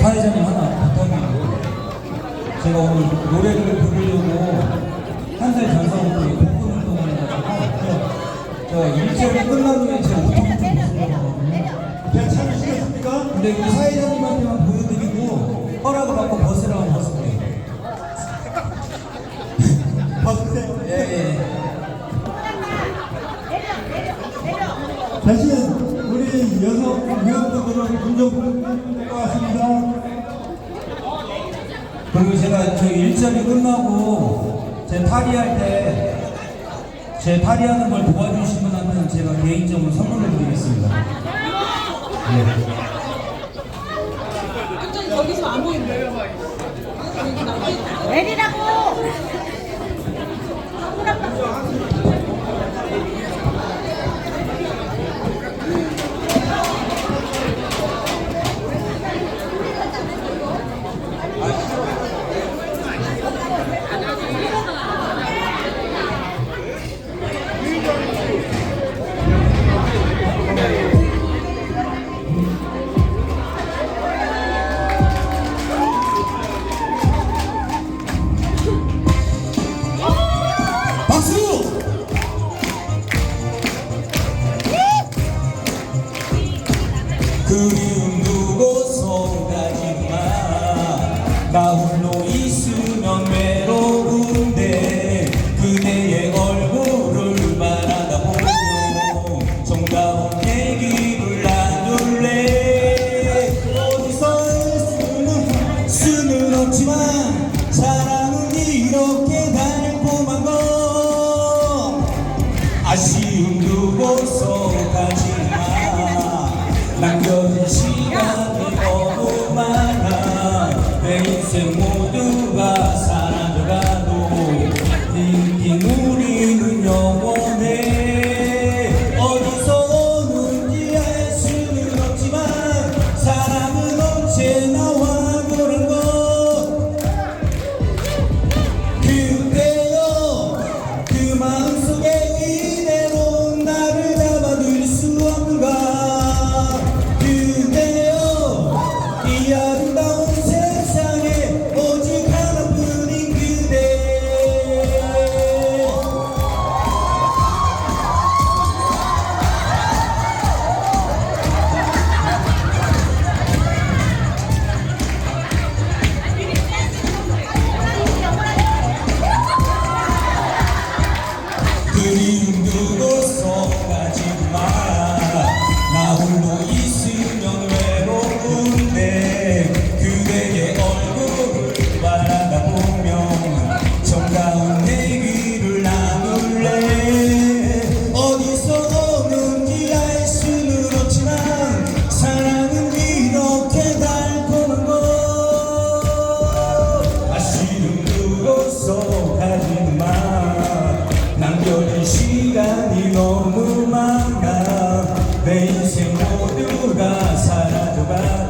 사회자님 하나 부탁드리고 제가 오늘 노래를 부르려고 한 달 전서부터 이 복근 운동을 해가지고 저 일주일 끝나면 제가 우통을 좀 하거든요 괜찮으시겠습니까? 근데 우리 사회자님한테만 보여드리고 허락을 받고 벗으라고 대신 우리 여성 부탁드릴 것 같습니다. 그리고 제가 저 일자리 끝나고 제 탈의할 때 제 탈의하는 걸 도와주신 분한테는 제가 개인적으로 선물을 드리겠습니다. 네. 그리움 두고서 가지마 나 홀로 있으면 외로운데 그대의 얼굴을 바라다 보며 정다운 얘기를 나눌래. 어디서 할 수는 없지만 사랑은 이렇게 달콤한 것 아쉬움 두고서 Це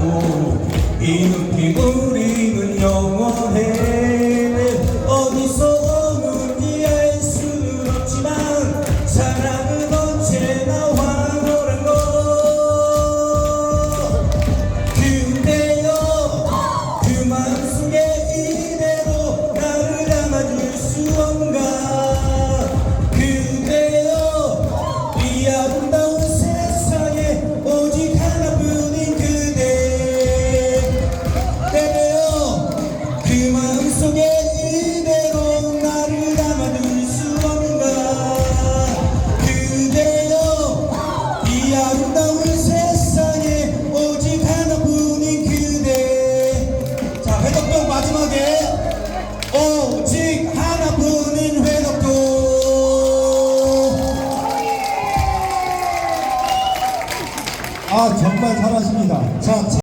사라져가도 이 느낌 우리 아 정말 잘하시네요.